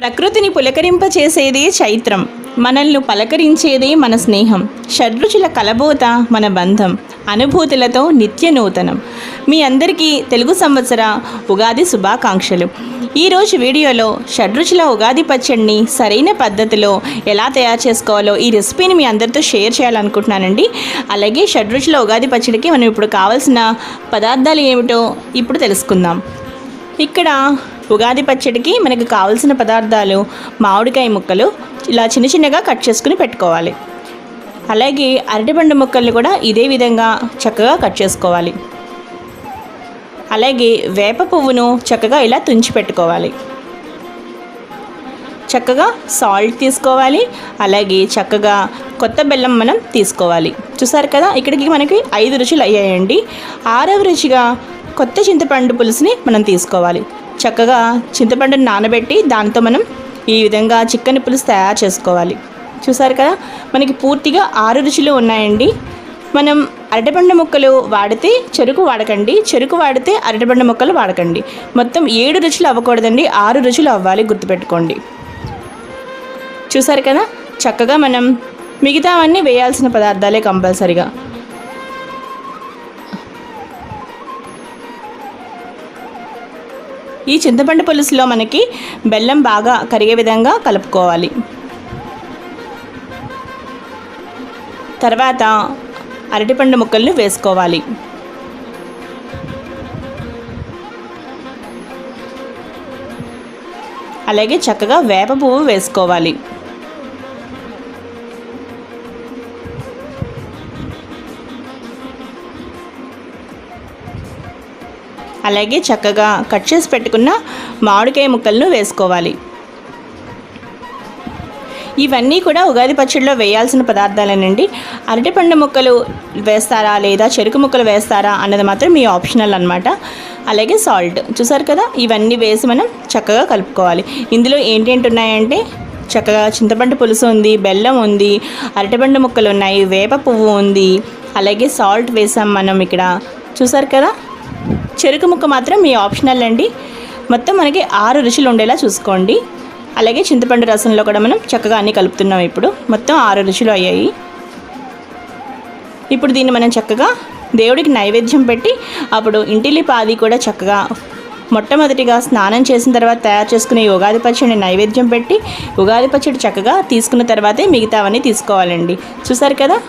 ప్రకృతిని పులకరింపచేసేదే చైత్రం మనల్ని పలకరించేదే మన స్నేహం. షడ్రుచుల కలబోత మన బంధం అనుభూతులతో నిత్య నూతనం మీ అందరికీ తెలుగు సంవత్సర ఉగాది శుభాకాంక్షలు. ఈరోజు వీడియోలో షడ్రుచుల ఉగాది పచ్చడిని సరైన పద్ధతిలో ఎలా తయారు చేసుకోవాలో ఈ రెసిపీని మీ అందరితో షేర్ చేయాలనుకుంటున్నానండి. అలాగే షడ్రుచుల ఉగాది పచ్చడికి మనం ఇప్పుడు కావాల్సిన పదార్థాలు ఏమిటో ఇప్పుడు తెలుసుకుందాం. ఇక్కడ ఉగాది పచ్చడికి మనకు కావలసిన పదార్థాలు మామిడికాయ ముక్కలు ఇలా చిన్న చిన్నగా కట్ చేసుకుని పెట్టుకోవాలి. అలాగే అరటిపండు ముక్కల్ని కూడా ఇదే విధంగా చక్కగా కట్ చేసుకోవాలి. అలాగే వేప పువ్వును చక్కగా ఇలా తుంచి పెట్టుకోవాలి. చక్కగా సాల్ట్ తీసుకోవాలి. అలాగే చక్కగా కొత్త బెల్లం మనం తీసుకోవాలి. చూసారు కదా ఇక్కడికి మనకి ఐదు రుచులు అయ్యాయండి. ఆరవ రుచిగా కొత్త చింతపండు పులుసుని మనం తీసుకోవాలి. చక్కగా చింతపండుని నానబెట్టి దాంతో మనం ఈ విధంగా చికెన్ పులుసు తయారు చేసుకోవాలి. చూసారు కదా? మనకి పూర్తిగా ఆరు రుచులు ఉన్నాయండి. మనం అరటిపండు ముక్కలు వాడితే చెరుకు వాడకండి. చెరుకు వాడితే అరటిపండు ముక్కలు వాడకండి. మొత్తం ఏడు రుచులు అవ్వకూడదండి. ఆరు రుచులు అవ్వాలి గుర్తుపెట్టుకోండి. చూసారు కదా? చక్కగా మనం మిగతావన్నీ వేయాల్సిన పదార్థాలే కంపల్సరిగా. ఈ చింతపండు పులుసులో మనకి బెల్లం బాగా కరిగే విధంగా కలుపుకోవాలి. తర్వాత అరటిపండు ముక్కల్ని వేసుకోవాలి. అలాగే చక్కగా వేప పువ్వు వేసుకోవాలి. అలాగే చక్కగా కట్ చేసి పెట్టుకున్న మామిడికాయ ముక్కలను వేసుకోవాలి. ఇవన్నీ కూడా ఉగాది పచ్చడిలో వేయాల్సిన పదార్థాలేనండి. అరటిపండు ముక్కలు వేస్తారా లేదా చెరుకు ముక్కలు వేస్తారా అన్నది మాత్రం మీ ఆప్షనల్ అనమాట అలాగే సాల్ట్. చూసారు కదా? ఇవన్నీ వేసి మనం చక్కగా కలుపుకోవాలి. ఇందులో ఏంటేంటి ఉన్నాయంటే చక్కగా చింతపండు పులుసు ఉంది బెల్లం ఉంది అరటిపండు ముక్కలు ఉన్నాయి వేప పువ్వు ఉంది అలాగే సాల్ట్ వేసాం మనం ఇక్కడ. చూసారు కదా? చెరుకు ముక్క మాత్రం మీ ఆప్షనల్ అండి. మొత్తం మనకి ఆరు రుచులు ఉండేలా చూసుకోండి. అలాగే చింతపండు రసంలో కూడా మనం చక్కగా అన్నీ కలుపుతున్నాం ఇప్పుడు. మొత్తం ఆరు రుచులు అయ్యాయి. ఇప్పుడు దీన్ని మనం చక్కగా దేవుడికి నైవేద్యం పెట్టి అప్పుడు ఇంటిలి పాది కూడా చక్కగా మొట్టమొదటిగా స్నానం చేసిన తర్వాత తయారు చేసుకునే ఉగాది పచ్చడిని నైవేద్యం పెట్టి ఉగాది పచ్చడి చక్కగా తీసుకున్న తర్వాతే మిగతావన్నీ తీసుకోవాలండి. చూసారు కదా?